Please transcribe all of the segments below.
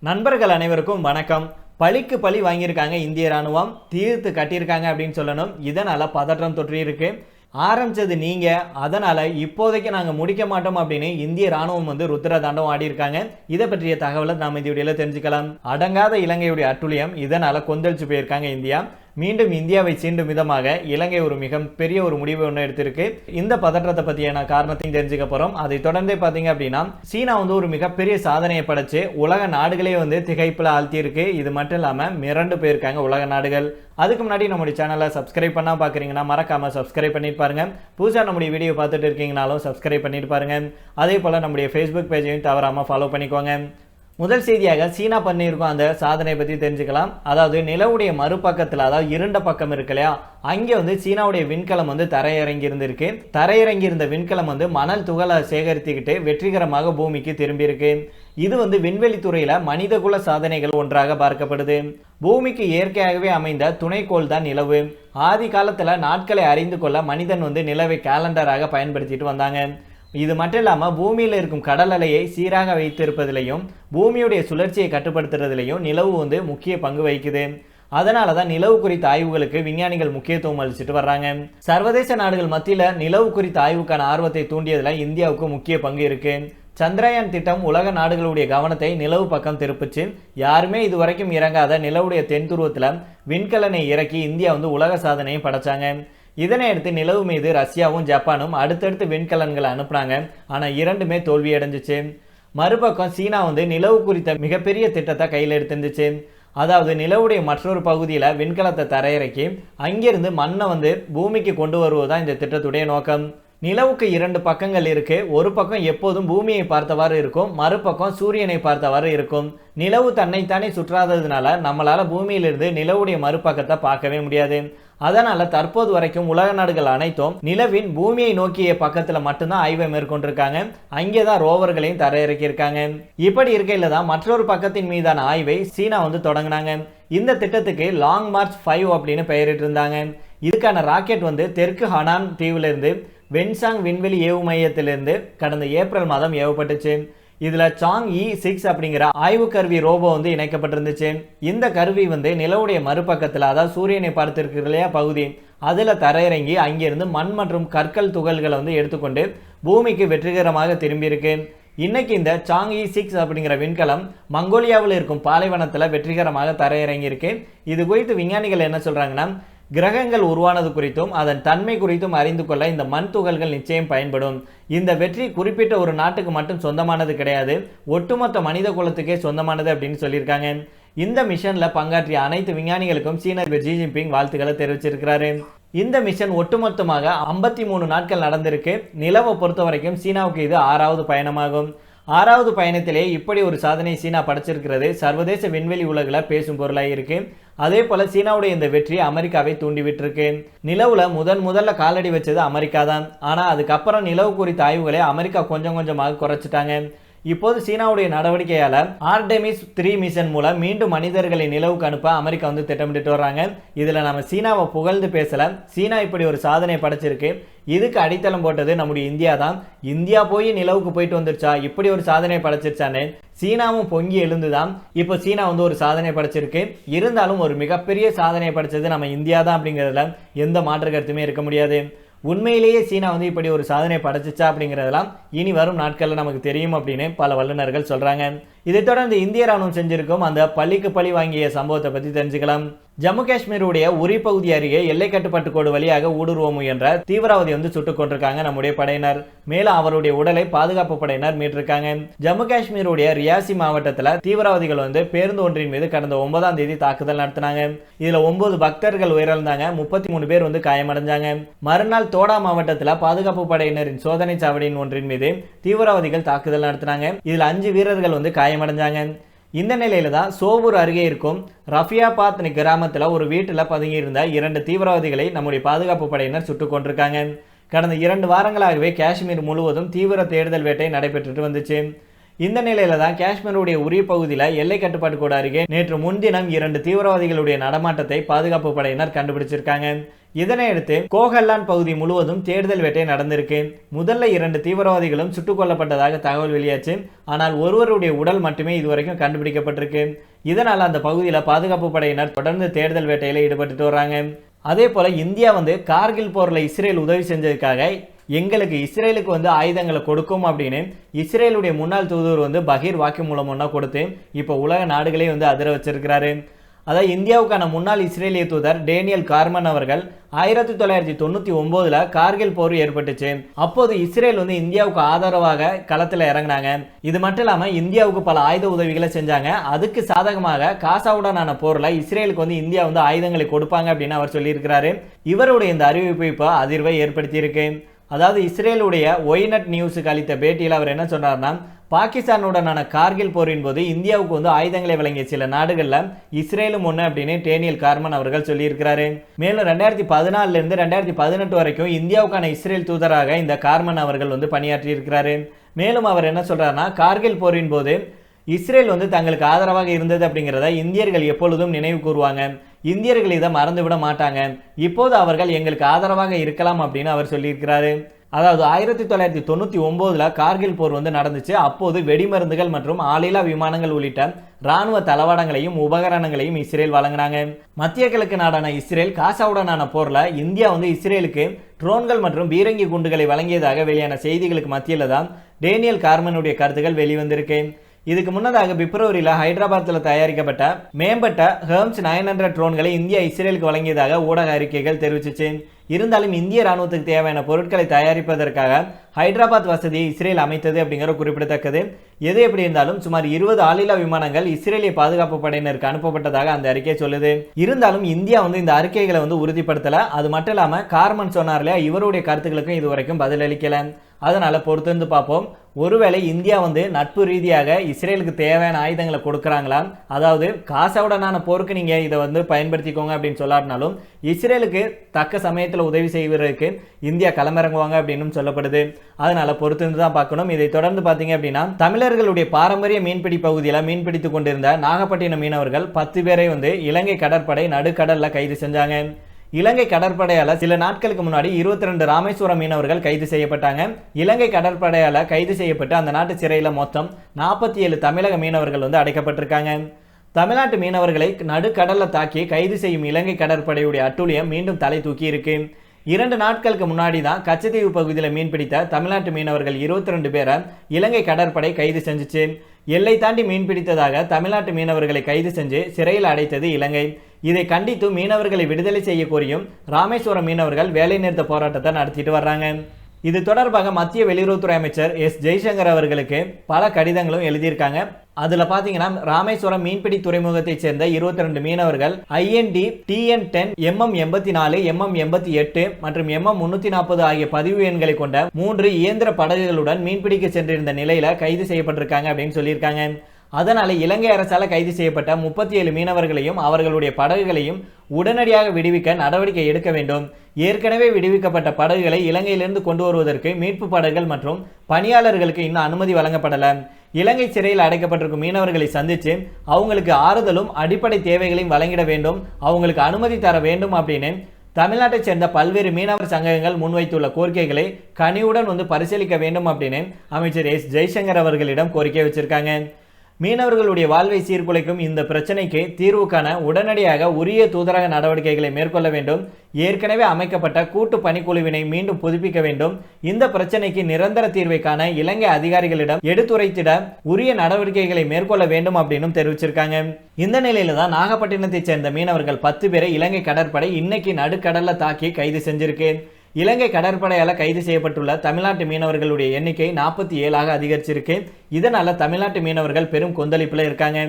நண்பர்கள் அனைவருக்கும் வணக்கம். பழிக்கு பழி வாங்கியிருக்காங்க இந்திய ராணுவம் தீர்த்து கட்டியிருக்காங்க அப்படின்னு சொல்லணும். இதனால பதற்றம் தொற்றி இருக்கு. ஆரம்பிச்சது நீங்க. அதனால இப்போதைக்கு நாங்கள் முடிக்க மாட்டோம் அப்படின்னு இந்திய ராணுவம் வந்து ருத்ர தாண்டவம் ஆடியிருக்காங்க. இதை பற்றிய தகவலை நாம் இந்த வீடியோல தெரிஞ்சுக்கலாம். அடங்காத இலங்கையுடைய அட்டுழியம். இதனால கொந்தளிச்சு போயிருக்காங்க இந்தியா. மீண்டும் இந்தியாவை சீண்டும் விதமாக இலங்கை ஒரு மிக பெரிய ஒரு முடிவு ஒன்று எடுத்திருக்கு. இந்த பதற்றத்தை பற்றியான காரணத்தையும் தெரிஞ்சுக்க போகிறோம் அதை தொடர்ந்தே பார்த்தீங்க அப்படின்னா சீனா வந்து ஒரு மிகப்பெரிய சாதனையை படைச்சு உலக நாடுகளே வந்து திகைப்பில் ஆழ்த்தியிருக்கு. இது மட்டும் இல்லாமல் மிரண்டு போயிருக்காங்க உலக நாடுகள். அதுக்கு முன்னாடி நம்முடைய சேனலை சப்ஸ்கிரைப் பண்ணால் பார்க்குறீங்கன்னா மறக்காமல் சப்ஸ்கிரைப் பண்ணிட்டு பாருங்க. புதுசாக நம்முடைய வீடியோ பார்த்துட்டு இருக்கீங்கனாலும் சப்ஸ்கிரைப் பண்ணிட்டு பாருங்க. அதே போல் நம்முடைய ஃபேஸ்புக் பேஜையும் தவறாமல் ஃபாலோ பண்ணிக்கோங்க. முதல் செய்தியாக சீனா பண்ணியிருக்கோம் அந்த சாதனையை பற்றி தெரிஞ்சுக்கலாம். அதாவது நிலவுடைய மறுபக்கத்தில் அதாவது இருண்ட பக்கம் இருக்கு இல்லையா? அங்கே வந்து சீனாவுடைய விண்கலம் வந்து தரையிறங்கி இருந்திருக்கு தரையிறங்கி இருந்த விண்கலம் வந்து மணல் துகளை சேகரித்துக்கிட்டு வெற்றிகரமாக பூமிக்கு திரும்பியிருக்கு. இது வந்து விண்வெளி துறையில் மனிதகுல சாதனைகள் ஒன்றாக பார்க்கப்படுது. பூமிக்கு இயற்கையாகவே அமைந்த துணைக்கோள் தான் நிலவு. ஆதி காலத்தில் நாட்களை அறிந்து கொள்ள மனிதன் வந்து நிலவை கேலண்டராக பயன்படுத்திட்டு வந்தாங்க. இது மட்டும் இல்லாமல் பூமியில் இருக்கும் கடல் அலையை சீராக வைத்திருப்பதிலையும் பூமியுடைய சுழற்சியை கட்டுப்படுத்துறதுலையும் நிலவு வந்து முக்கிய பங்கு வகிக்குது. அதனால தான் நிலவு குறித்த ஆய்வுகளுக்கு விஞ்ஞானிகள் முக்கியத்துவம் அளிச்சுட்டு வர்றாங்க. சர்வதேச நாடுகள் மத்தியில் நிலவு குறித்த ஆய்வுக்கான ஆர்வத்தை தூண்டியதில் இந்தியாவுக்கு முக்கிய பங்கு இருக்கு. சந்திரயான் திட்டம் உலக நாடுகளுடைய கவனத்தை நிலவு பக்கம் திருப்பிச்சு யாருமே இது வரைக்கும் இறங்காத நிலவுடைய தென் துருவத்தில் விண்கலனை இறக்கி இந்தியா வந்து உலக சாதனையை படைச்சாங்க. இதனை அடுத்து நிலவு மீது ரஷ்யாவும் ஜப்பானும் அடுத்தடுத்து விண்கலன்களை அனுப்புனாங்க. ஆனால் இரண்டுமே தோல்வியடைஞ்சிச்சு. மறுபக்கம் சீனா வந்து நிலவு குறித்த மிகப்பெரிய திட்டத்தை கையில் எடுத்திருந்துச்சு. அதாவது நிலவுடைய மற்றொரு பகுதியில் விண்கலத்தை தரையிறக்கி அங்கிருந்து மண்ணை வந்து பூமிக்கு கொண்டு வருவது தான் இந்த திட்டத்துடைய நோக்கம். நிலவுக்கு இரண்டு பக்கங்கள் இருக்கு. ஒரு பக்கம் எப்போதும் பூமியை பார்த்தவாறு இருக்கும். மறுபக்கம் சூரியனை பார்த்தவாறு இருக்கும். நிலவு தன்னைத்தானே சுற்றாததுனால நம்மளால பூமியிலிருந்து நிலவுடைய மறுபக்கத்தை பார்க்கவே முடியாது. அதனால தற்போது வரைக்கும் உலக நாடுகள் அனைத்தும் நிலவின் பூமியை நோக்கிய பக்கத்துல மட்டும்தான் ஆய்வை மேற்கொண்டிருக்காங்க. அங்கேதான் ரோவர்களையும் தரையிறக்கியிருக்காங்க. இப்படி இருக்கையில தான் மற்றொரு பக்கத்தின் மீதான ஆய்வை சீனா வந்து தொடங்கினாங்க. இந்த திட்டத்துக்கு லாங் மார்ச் ஃபைவ் அப்படின்னு பெயரிட்டு இருந்தாங்க இதுக்கான ராக்கெட் வந்து தெற்கு ஹனான் தீவிலிருந்து வென்சாங் விண்வெளி ஏவு மையத்திலிருந்து கடந்த ஏப்ரல் மாதம் ஏவப்பட்டுச்சு. இதில் சாங் இ சிக்ஸ் அப்படிங்கிற ஆய்வு கருவி ரோபோ வந்து இணைக்கப்பட்டிருந்துச்சு. இந்த கருவி வந்து நிலவுடைய மறுபக்கத்தில் அதாவது சூரியனை பார்த்திருக்கிற இல்லையா பகுதி அதில் தரையிறங்கி அங்கிருந்து மண் மற்றும் கற்கள் துகள்களை வந்து எடுத்துக்கொண்டு பூமிக்கு வெற்றிகரமாக திரும்பியிருக்கு. இன்னைக்கு இந்த சாங் இ சிக்ஸ் அப்படிங்கிற விண்கலம் மங்கோலியாவில் இருக்கும் பாலைவனத்தில் வெற்றிகரமாக தரையிறங்கியிருக்கு. இது குறித்து விஞ்ஞானிகள் என்ன சொல்கிறாங்கன்னா கிரகங்கள் உருவானது குறித்தும் அதன் தன்மை குறித்தும் அறிந்து கொள்ள இந்த மண் துகள்கள் நிச்சயம் பயன்படும். இந்த வெற்றி குறிப்பிட்ட ஒரு நாட்டுக்கு மட்டும் சொந்தமானது கிடையாது. ஒட்டுமொத்த மனித குலத்துக்கே சொந்தமானது அப்படின்னு சொல்லியிருக்காங்க. இந்த மிஷனில் பங்காற்றிய அனைத்து விஞ்ஞானிகளுக்கும் சீன அதிபர் ஜி ஜின்பிங் வாழ்த்துக்களை தெரிவிச்சிருக்கிறாரு. இந்த மிஷன் ஒட்டுமொத்தமாக ஐம்பத்தி மூணு நாட்கள் நடந்திருக்கு. நிலவை பொறுத்த வரைக்கும் சீனாவுக்கு இது ஆறாவது பயணமாகும். ஆறாவது பயணத்திலே இப்படி ஒரு சாதனை சீனா படைச்சிருக்கிறது. சர்வதேச விண்வெளி உலகில் பேசும் பொருளாக இருக்குது அதே போல சீனாவுடைய இந்த வெற்றி அமெரிக்காவை தூண்டிவிட்டிருக்கு நிலவுல முதன் முதல்ல காலடி வச்சது அமெரிக்கா தான் ஆனா அதுக்கப்புறம் நிலவு குறித்த ஆய்வுகளை அமெரிக்கா கொஞ்சம் கொஞ்சமாக குறைச்சிட்டாங்க. இப்போது சீனாவுடைய நடவடிக்கையால் ஆர்டெமிஸ் த்ரீ மிஷன் மூலம் மீண்டும் மனிதர்களை நிலவுக்கு அனுப்ப அமெரிக்கா வந்து திட்டமிட்டு வர்றாங்க. இதில் நம்ம சீனாவை புகழ்ந்து பேசலை. சீனா இப்படி ஒரு சாதனை படைச்சிருக்கு. இதுக்கு அடித்தளம் போட்டது நம்முடைய இந்தியா தான். இந்தியா போய் நிலவுக்கு போயிட்டு வந்துருச்சா? இப்படி ஒரு சாதனை படைச்சிருச்சான்னு சீனாவும் பொங்கி எழுந்துதான். இப்போ சீனா வந்து ஒரு சாதனை படைச்சிருக்கு. இருந்தாலும் ஒரு மிகப்பெரிய சாதனை படைச்சது நம்ம இந்தியா தான் அப்படிங்கிறதுல எந்த மாற்று கருத்துமே இருக்க முடியாது. உண்மையிலேயே சீனா வந்து இப்படி ஒரு சாதனை படைச்சிச்சா அப்படிங்கிறதெல்லாம் இனி வரும் நாட்களில் நமக்கு தெரியும் அப்படின்னு பல வல்லுநர்கள் சொல்கிறாங்க இதைத் தொடர்ந்து இந்திய ராணுவம் செஞ்சிருக்கும் அந்த பள்ளிக்கு பழி வாங்கிய சம்பவத்தை பற்றி தெரிஞ்சுக்கலாம். ஜம்மு காஷ்மீருடைய உரி பகுதி அருகே எல்லை கட்டுப்பாட்டு கோடு வழியாக ஊடுருவ முயன்ற தீவிரவாதி வந்து சுட்டுக் கொண்டிருக்காங்க நம்முடைய படையினர். மேலும் அவருடைய உடலை பாதுகாப்பு படையினர் மீட்டிருக்காங்க. ஜம்மு காஷ்மீருடைய ரியாசி மாவட்டத்தில் தீவிரவாதிகள் வந்து பேருந்து ஒன்றின் மீது கடந்த ஒன்பதாம் தேதி தாக்குதல் நடத்தினாங்க. இதுல ஒன்பது பக்தர்கள் உயிரிழந்தாங்க. முப்பத்தி மூணு பேர் வந்து காயமடைஞ்சாங்க. மறுநாள் தோடா மாவட்டத்தில் பாதுகாப்பு படையினரின் சோதனை சாவடியின் ஒன்றின் மீது தீவிரவாதிகள் தாக்குதல் நடத்தினாங்க. இதுல அஞ்சு வீரர்கள் வந்து காயமடைஞ்சாங்க. இந்த நிலையில தான் சோவூர் அருகே இருக்கும் ரஃபியாபாத் கிராமத்தில் ஒரு வீட்டில் பதுங்கியிருந்த இரண்டு தீவிரவாதிகளை நம்முடைய பாதுகாப்பு படையினர் சுட்டுக் கொண்டிருக்காங்க கடந்த இரண்டு வாரங்களாகவே காஷ்மீர் முழுவதும் தீவிர தேடுதல் வேட்டை நடைபெற்றுட்டு வந்துச்சு. இந்த நிலையில தான் காஷ்மீருடைய உரிய பகுதியில் எல்லை கட்டுப்பாட்டு கூட அருகே நேற்று முன்தினம் இரண்டு தீவிரவாதிகளுடைய நடமாட்டத்தை பாதுகாப்பு படையினர் கண்டுபிடிச்சிருக்காங்க. இதனையடுத்து கோகல்லான் பகுதி முழுவதும் தேடுதல் வேட்டை நடந்திருக்கு. முதல்ல இரண்டு தீவிரவாதிகளும் சுட்டுக் கொல்லப்பட்டதாக தகவல் வெளியாச்சு. ஆனால் ஒருவருடைய உடல் மட்டுமே இதுவரைக்கும் கண்டுபிடிக்கப்பட்டிருக்கு. இதனால் அந்த பகுதியில் பாதுகாப்பு படையினர் தொடர்ந்து தேடுதல் வேட்டையில ஈடுபட்டுட்டு வர்றாங்க அதே போல இந்தியா வந்து கார்கில் போரில் இஸ்ரேல் உதவி செஞ்சதுக்காக எங்களுக்கு இஸ்ரேலுக்கு வந்து ஆயுதங்களை கொடுக்கும் அப்படின்னு இஸ்ரேலுடைய முன்னாள் தூதுவர் வந்து பகீர் வாக்கு மூலம் ஒன்றா கொடுத்து இப்போ உலக நாடுகளே வந்து அதிர வச்சிருக்கிறாரு. அதாவது இந்தியாவுக்கான முன்னாள் இஸ்ரேலிய தூதர் டேனியல் கார்மன் அவர்கள் ஆயிரத்தி தொள்ளாயிரத்தி தொண்ணூற்றி ஒம்போதில் கார்கில் போர் ஏற்பட்டுச்சு. அப்போது இஸ்ரேல் வந்து இந்தியாவுக்கு ஆதரவாக களத்தில் இறங்கினாங்க. இது மட்டும் இல்லாமல் இந்தியாவுக்கு பல ஆயுத உதவிகளை செஞ்சாங்க. அதுக்கு சாதகமாக காசாவுடனான போரில் இஸ்ரேலுக்கு வந்து இந்தியா வந்து ஆயுதங்களை கொடுப்பாங்க அப்படின்னு அவர் சொல்லியிருக்கிறாரு. இவருடைய இந்த அறிவிப்பு இப்போ அதிர்வை ஏற்படுத்தியிருக்கு. அதாவது இஸ்ரேலுடைய ஒய்நட் நியூஸுக்கு அளித்த பேட்டியில் அவர் என்ன சொன்னார்னா பாகிஸ்தானுடனான கார்கில் போரின் போது இந்தியாவுக்கு வந்து ஆயுதங்களை வழங்கிய சில நாடுகளில் இஸ்ரேலும் ஒன்று அப்படின்னு டேனியல் கார்மன் அவர்கள் சொல்லியிருக்கிறாரு. மேலும் ரெண்டாயிரத்தி பதினாலிருந்து ரெண்டாயிரத்தி பதினெட்டு வரைக்கும் இந்தியாவுக்கான இஸ்ரேல் தூதராக இந்த கார்மன் அவர்கள் வந்து பணியாற்றியிருக்கிறாரு. மேலும் அவர் என்ன சொல்கிறாருன்னா கார்கில் போரின் போது இஸ்ரேல் வந்து தங்களுக்கு ஆதரவாக இருந்தது அப்படிங்கிறத இந்தியர்கள் எப்பொழுதும் நினைவு கூறுவாங்க. இந்தியர்கள் இதை மறந்துவிட மாட்டாங்க. இப்போது அவர்கள் எங்களுக்கு ஆதரவாக இருக்கலாம் அப்படின்னு அவர் சொல்லியிருக்கிறாரு. அதாவது ஆயிரத்தி தொள்ளாயிரத்தி தொண்ணூற்றி ஒம்போதில் கார்கில் போர் வந்து நடந்துச்சு. அப்போது வெடிமருந்துகள் மற்றும் ஆளில்லா விமானங்கள் உள்ளிட்ட ராணுவ தளவாடங்களையும் உபகரணங்களையும் இஸ்ரேல் வழங்கினாங்க. மத்திய கிழக்கு நாடான இஸ்ரேல் காசாவுடனான போரில் இந்தியா வந்து இஸ்ரேலுக்கு ட்ரோன்கள் மற்றும் பீரங்கி குண்டுகளை வழங்கியதாக வெளியான செய்திகளுக்கு மத்தியில் தான் டேனியல் கார்மனுடைய கருத்துக்கள் வெளிவந்திருக்கு. இதுக்கு முன்னதாக பிப்ரவரியில் ஹைதராபாத்தில் தயாரிக்கப்பட்ட மேம்பட்ட ஹெர்ம்ஸ் நைன் ஹண்ட்ரட் ட்ரோன்களை இந்தியா இஸ்ரேலுக்கு வழங்கியதாக ஊடக அறிக்கைகள் தெரிவிச்சிச்சு. இருந்தாலும் இந்திய ராணுவத்துக்கு தேவையான பொருட்களை தயாரிப்பதற்காக ஹைதராபாத் வசதியை இஸ்ரேல் அமைத்தது அப்படிங்கிற குறிப்பிடத்தக்கது. எது எப்படி இருந்தாலும் சுமார் இருபது ஆளில்லா விமானங்கள் இஸ்ரேலிய பாதுகாப்பு படையினருக்கு அனுப்பப்பட்டதாக அந்த அறிக்கை சொல்லுது. இருந்தாலும் இந்தியா வந்து இந்த அறிக்கைகளை வந்து உறுதிப்படுத்தல. அது மட்டும் இல்லாமல் கார்மன் சொன்னார் இல்லையா? இவருடைய கருத்துக்களுக்கும் இது வரைக்கும் பதிலளிக்கல. அதனால் பொறுத்திருந்து பார்ப்போம். ஒருவேளை இந்தியா வந்து நட்பு ரீதியாக இஸ்ரேலுக்கு தேவையான ஆயுதங்களை கொடுக்குறாங்களா அதாவது காசாவுடனான போருக்கு நீங்கள் இதை வந்து பயன்படுத்திக்கோங்க அப்படின்னு சொல்லாட்டினாலும் இஸ்ரேலுக்கு தக்க சமயத்தில் உதவி செய்வதற்கு இந்தியா களமிறங்குவாங்க அப்படின்னு சொல்லப்படுது. அதனால் பொறுத்திருந்து தான் பார்க்கணும். இதை தொடர்ந்து பார்த்தீங்க அப்படின்னா தமிழர்களுடைய பாரம்பரிய மீன்பிடி பகுதியில் மீன்பிடித்து கொண்டிருந்த நாகப்பட்டினம் மீனவர்கள் பத்து பேரை வந்து இலங்கை கடற்படை நடுக்கடலில் கைது செஞ்சாங்க. இலங்கை கடற்படையால சில நாட்களுக்கு முன்னாடி இருபத்தி ரெண்டு ராமேஸ்வரம் மீனவர்கள் கைது செய்யப்பட்டாங்க. இலங்கை கடற்படையால கைது செய்யப்பட்டு அந்த நாட்டு சிறையில் மொத்தம் நாற்பத்தி ஏழு தமிழக மீனவர்கள் வந்து அடைக்கப்பட்டிருக்காங்க. தமிழ்நாட்டு மீனவர்களை நடுக்கடலில் தாக்கி கைது செய்யும் இலங்கை கடற்படையுடைய அட்டூழியம் மீண்டும் தலை தூக்கி இருக்கு இரண்டு நாட்களுக்கு முன்னாடி தான் கச்சத்தீவு பகுதியில் மீன்பிடித்த தமிழ்நாட்டு மீனவர்கள் இருபத்தி ரெண்டு பேரை இலங்கை கடற்படை கைது செஞ்சிச்சு. எல்லை தாண்டி மீன்பிடித்ததாக தமிழ்நாட்டு மீனவர்களை கைது செஞ்சு சிறையில் அடைத்தது இலங்கை. இதை கண்டித்து மீனவர்களை விடுதலை செய்ய கோரியும் ராமேஸ்வரம் மீனவர்கள் வேலைநிறுத்த போராட்டத்தை நடத்திட்டு வர்றாங்க. இது தொடர்பாக மத்திய வெளியுறவுத்துறை அமைச்சர் எஸ். ஜெய்சங்கர் அவர்களுக்கு பல கடிதங்களும் எழுதியிருக்காங்க. அதுல பாத்தீங்கன்னா ராமேஸ்வரம் மீன்பிடி துறைமுகத்தைச் சேர்ந்த இருபத்தி ரெண்டு மீனவர்கள் ஐஎன்டி டிஎன் டென் எம்எம் எண்பத்தி நாலு எம்எம் எண்பத்தி எட்டு மற்றும் எம்எம் முன்னூத்தி நாற்பது ஆகிய பதிவு எண்களை கொண்ட மூன்று இயந்திர படகுகளுடன் மீன்பிடிக்க சென்றிருந்த நிலையில கைது செய்யப்பட்டிருக்காங்க அப்படின்னு சொல்லியிருக்காங்க. அதனால் இலங்கை அரசால் கைது செய்யப்பட்ட முப்பத்தி ஏழு மீனவர்களையும் அவர்களுடைய படகுகளையும் உடனடியாக விடுவிக்க நடவடிக்கை எடுக்க வேண்டும். ஏற்கனவே விடுவிக்கப்பட்ட படகுகளை இலங்கையிலிருந்து கொண்டு வருவதற்கு மீட்பு படகுகள் மற்றும் பணியாளர்களுக்கு இன்னும் அனுமதி வழங்கப்படலை. இலங்கை சிறையில் அடைக்கப்பட்டிருக்கும் மீனவர்களை சந்தித்து அவங்களுக்கு ஆறுதலும் அடிப்படை தேவைகளையும் வழங்கிட வேண்டும். அவங்களுக்கு அனுமதி தர வேண்டும் அப்படின்னு தமிழ்நாட்டைச் சேர்ந்த பல்வேறு மீனவர் சங்கங்கள் முன்வைத்துள்ள கோரிக்கைகளை கனிவுடன் வந்து பரிசீலிக்க வேண்டும் அப்படின்னு அமைச்சர் எஸ். ஜெய்சங்கர் அவர்களிடம் கோரிக்கை வச்சிருக்காங்க. மீனவர்களுடைய வாழ்வை சீர்குலைக்கும் இந்த பிரச்சனைக்கு தீர்வு காண உடனடியாக உரிய தூதரக நடவடிக்கைகளை மேற்கொள்ள வேண்டும். ஏற்கனவே அமைக்கப்பட்ட கூட்டு பணிக்குழுவினை மீண்டும் புதுப்பிக்க வேண்டும். இந்த பிரச்சனைக்கு நிரந்தர தீர்வை காண இலங்கை அதிகாரிகளிடம் எடுத்துரைத்திட உரிய நடவடிக்கைகளை மேற்கொள்ள வேண்டும் அப்படின்னு தெரிவிச்சிருக்காங்க. இந்த நிலையில தான் நாகப்பட்டினத்தைச் சேர்ந்த மீனவர்கள் பத்து பேரை இலங்கை கடற்படை இன்னைக்கு நடுக்கடல்ல தாக்கி கைது செஞ்சிருக்கு. இலங்கை கடற்படையால் கைது செய்யப்பட்டுள்ள தமிழ்நாட்டு மீனவர்களுடைய எண்ணிக்கை நாற்பத்தி ஏழாக அதிகரிச்சிருக்கு. இதனால் தமிழ்நாட்டு மீனவர்கள் பெரும் கொந்தளிப்பில் இருக்காங்க.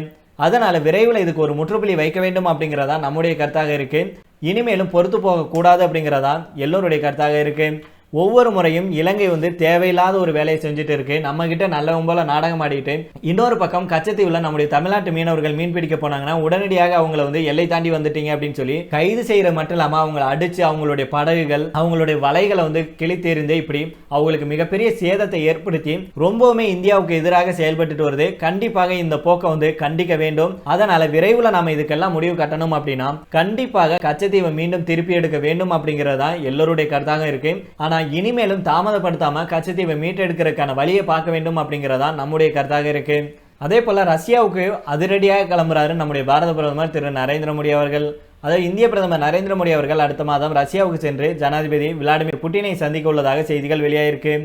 அதனால் விரைவில் இதுக்கு ஒரு முற்றுப்புள்ளி வைக்க வேண்டும் அப்படிங்கிறதா நம்முடைய கருத்தாக இருக்குது இனிமேலும் பொறுத்து போகக்கூடாது அப்படிங்கிறதா எல்லோருடைய கருத்தாக இருக்குது ஒவ்வொரு முறையும் இலங்கை வந்து தேவையில்லாத ஒரு வேலையை செஞ்சுட்டு இருக்கு. நம்ம கிட்ட நல்ல போல நாடகம் ஆடிட்டு இன்னொரு பக்கம் கச்சத்தீவுல நம்முடைய தமிழ்நாட்டு மீனவர்கள் மீன் பிடிக்க போனாங்கன்னா உடனடியாக அவங்கள வந்து எல்லை தாண்டி வந்துட்டீங்க அப்படின்னு சொல்லி கைது செய்யறது மட்டும் இல்லாம அவங்கள அடிச்சு அவங்களுடைய படகுகள் அவங்களுடைய வலைகளை வந்து கிழித்தெறிந்து இப்படி அவங்களுக்கு மிகப்பெரிய சேதத்தை ஏற்படுத்தி ரொம்பவுமே இந்தியாவுக்கு எதிராக செயல்பட்டுட்டு வருது. கண்டிப்பாக இந்த போக்கை வந்து கண்டிக்க வேண்டும். அதனால விரைவில் நாம இதுக்கெல்லாம் முடிவு கட்டணும் அப்படின்னா கண்டிப்பாக கச்சத்தீவை மீண்டும் திருப்பி எடுக்க வேண்டும் அப்படிங்கிறது தான் எல்லோருடைய கருத்தாக இருக்கு. ஆனா இனிமேலும் தாமதப்படுத்தாமல் கச்சத்தீவை மீட்டெடுக்கிறதுக்கான வழியை பார்க்க வேண்டும் அப்படிங்கிறதா நம்முடைய கருத்தாக இருக்கு. அதே போல் ரஷ்யாவுக்கு அதிரடியாக கிளம்புறாரு நம்முடைய பாரத பிரதமர் திரு நரேந்திர மோடி அவர்கள். அதாவது இந்திய பிரதமர் நரேந்திர மோடி அவர்கள் அடுத்த மாதம் ரஷ்யாவுக்கு சென்று ஜனாதிபதி விளாடிமிர் புட்டினை சந்திக்க உள்ளதாக செய்திகள் வெளியாயிருக்கு.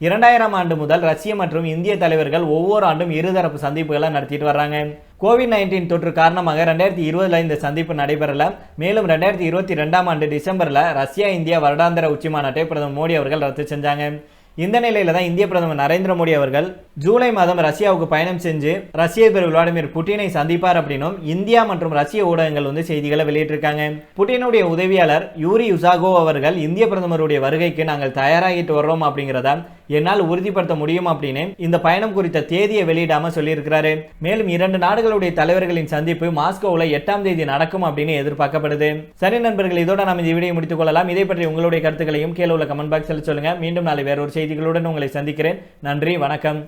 இரண்டாயிரம் ஆண்டு முதல் ரஷ்ய மற்றும் இந்திய தலைவர்கள் ஒவ்வொரு ஆண்டும் இருதரப்பு சந்திப்புகளை நடத்திட்டு வர்றாங்க. கோவிட் நைன்டீன் தொற்று காரணமாக ரெண்டாயிரத்தி இருபதில் இந்த சந்திப்பு நடைபெறல. மேலும் ரெண்டாயிரத்தி இருபத்தி ரெண்டாம் ஆண்டு டிசம்பரில் ரஷ்யா இந்தியா வருடாந்திர உச்சி மாநாட்டை பிரதமர் மோடி அவர்கள் ரத்து செஞ்சாங்க. இந்த நிலையில தான் இந்திய பிரதமர் நரேந்திர மோடி அவர்கள் ஜூலை மாதம் ரஷ்யாவுக்கு பயணம் செஞ்சு ரஷ்ய அதிபர் விளாடிமிர் புட்டினை சந்திப்பார் அப்படின்னும் இந்தியா மற்றும் ரஷ்ய ஊடகங்கள் வந்து செய்திகளை வெளியிட்டிருக்காங்க. புட்டினுடைய உதவியாளர் யூரி யுசாகோ அவர்கள் இந்திய பிரதமருடைய வருகைக்கு நாங்கள் தயாராகிட்டு வர்றோம் அப்படிங்கிறத என்னால் உறுதிப்படுத்த முடியும் அப்படின்னு இந்த பயணம் குறித்த தேதியை வெளியிடாம சொல்லியிருக்கிறாரு. மேலும் இரண்டு நாடுகளுடைய தலைவர்களின் சந்திப்பு மாஸ்கோவில் எட்டாம் தேதி நடக்கும் அப்படின்னு எதிர்பார்க்கப்படுது. சரி நண்பர்கள் இதோட நாம் இந்த வீடியோ முடித்துக் கொள்ளலாம். இதை பற்றி உங்களுடைய கருத்துக்களையும் கீழே உள்ள கமெண்ட் பாக்ஸில் சொல்லுங்க. மீண்டும் நாளை வேறொரு செய்திகளுடன் உங்களை சந்திக்கிறேன். நன்றி வணக்கம்.